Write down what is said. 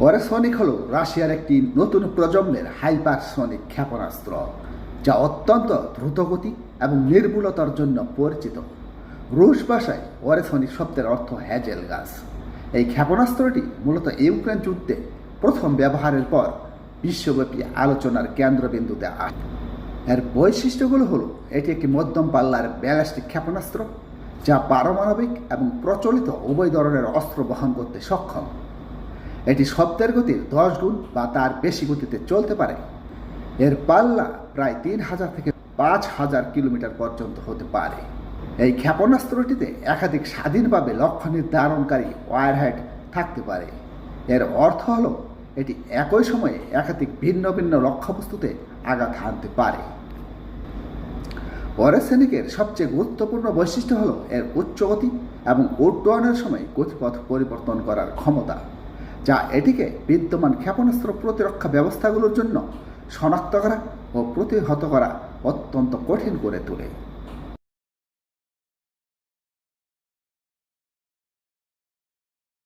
ওয়ারেসনিক হল রাশিয়ার একটি নতুন প্রজন্মের হাইপারসনিক ক্ষেপণাস্ত্র, যা অত্যন্ত দ্রুতগতি এবং নির্ভুলতার জন্য পরিচিত। রুশ ভাষায় ওয়ারেসনিক শব্দের অর্থ হ্যাজেল গাছ। এই ক্ষেপণাস্ত্রটি মূলত ইউক্রেন যুদ্ধে প্রথম ব্যবহারের পর বিশ্বব্যাপী আলোচনার কেন্দ্রবিন্দুতে আসে এর বৈশিষ্ট্যগুলো হলো, এটি একটি মধ্যম পাল্লার ব্যালাস্টিক ক্ষেপণাস্ত্র, যা পারমাণবিক এবং প্রচলিত উভয় ধরনের অস্ত্র বহন করতে সক্ষম। এটি শব্দের গতির দশ গুণ বা তার বেশি গতিতে চলতে পারে। এর পাল্লা প্রায় তিন হাজার থেকে পাঁচ হাজার কিলোমিটার পর্যন্ত হতে পারে। এই ক্ষেপণাস্ত্রটিতে একাধিক স্বাধীনভাবে লক্ষ্য নির্ধারণকারী ওয়ারহেড থাকতে পারে। এর অর্থ হল, এটি একই সময়ে একাধিক ভিন্ন ভিন্ন লক্ষ্যবস্তুতে আঘাত হানতে পারে। পরেসেনিকের সবচেয়ে গুরুত্বপূর্ণ বৈশিষ্ট্য হল এর উচ্চ গতি এবং উড্ডয়নের সময় গতিপথ পরিবর্তন করার ক্ষমতা। যা এটিকে বিদ্যমান ক্ষেপণাস্ত্র প্রতিরক্ষা ব্যবস্থাগুলোর জন্য শনাক্ত করা ও প্রতিহত করা অত্যন্ত কঠিন করে তোলে।